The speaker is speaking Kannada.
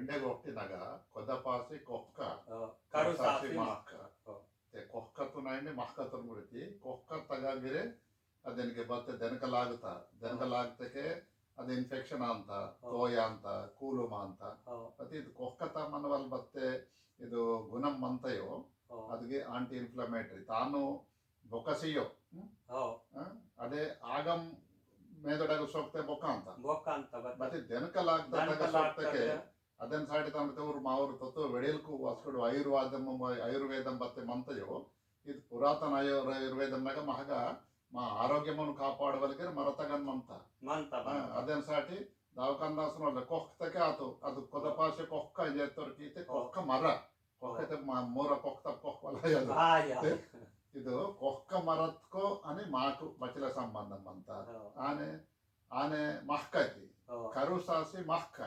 ವೆಂಡೆಗೆ ಕೊದ ಕೊದಪಾಸಿ ಕೊಕ್ಕ ಕರು ಸಾಸಿ ಮಹಕ ಮಾಕ ಹೋ. te ಕೊಕ್ಕತ್ತು ನಾಯಂಡಿ ಮಹಕತ್ತನ ಮುರಿತಿ. ಕೊಕ್ಕ ತಗಾಗಿರೆ ಅದನಿಗೆ ಬತ್ತೆ ದನಕಲಾಗುತ್ತ ದನಕಲಾಗ್ತಕ್ಕೆ ಅದು ಇನ್ಫೆಕ್ಷನ್ ಅಂತ ತೋಯ ಅಂತ ಕೂಲುಮ ಅಂತ. ಮತ್ತೆ ಇದು ಕೊಕ್ಕತ ಮನವಲ್ ಬತ್ತೆ ಇದು ಗುಣಂ ಅಂತಯೋ ಅದಕ್ಕೆ ಆಂಟಿ ಇನ್ಫ್ಲಮೇಟರಿ ತಾನು ಬೊಕಸಿಯೋ? ಅದೇ ಆಗಂ ಮೇದೊಡಗ ಸೋಕ್ತೆ ಬೊಕ್ಕ ಅಂತ. ಬೊಕ್ಕ ಅಂತ ಮತ್ತೆ ದೆನಕಲಾಗ್ತದಾಗ ಸೋಕ್ತಕ್ಕೆ ಅದನ್ನು ಸಾಡಿದ ಅವರು ಮಾವರು ತತ್ವ ವೆಡೆಯಲ್ಕು ಅಸ್ಕಡು ಆಯುರ್ವಾದಂ ಆಯುರ್ವೇದಂ ಬತ್ತೆ ಮಂತಯೋ ಇದು ಪುರಾತನ ಆಯುರ್ ಆಯುರ್ವೇದಂನಾಗ ಮಹಗ మా ఆరోగ్యమును కాపాడవలిగిన మరతగన్ మంత. అదేం సాటి దావకందాసం వాళ్ళ కొక్కతకే అతు అది కొదపాసే కొక్క ఏం చేస్తారు కీతే కొక్క మర. కొక్కతే మా మూర కొక్క కొక్క ఇది కొక్క మరత్కో అని మాకు మచిల సంబంధం అంత. ఆనే ఆనే మహ్కతి. కరుసాసి మహ్క.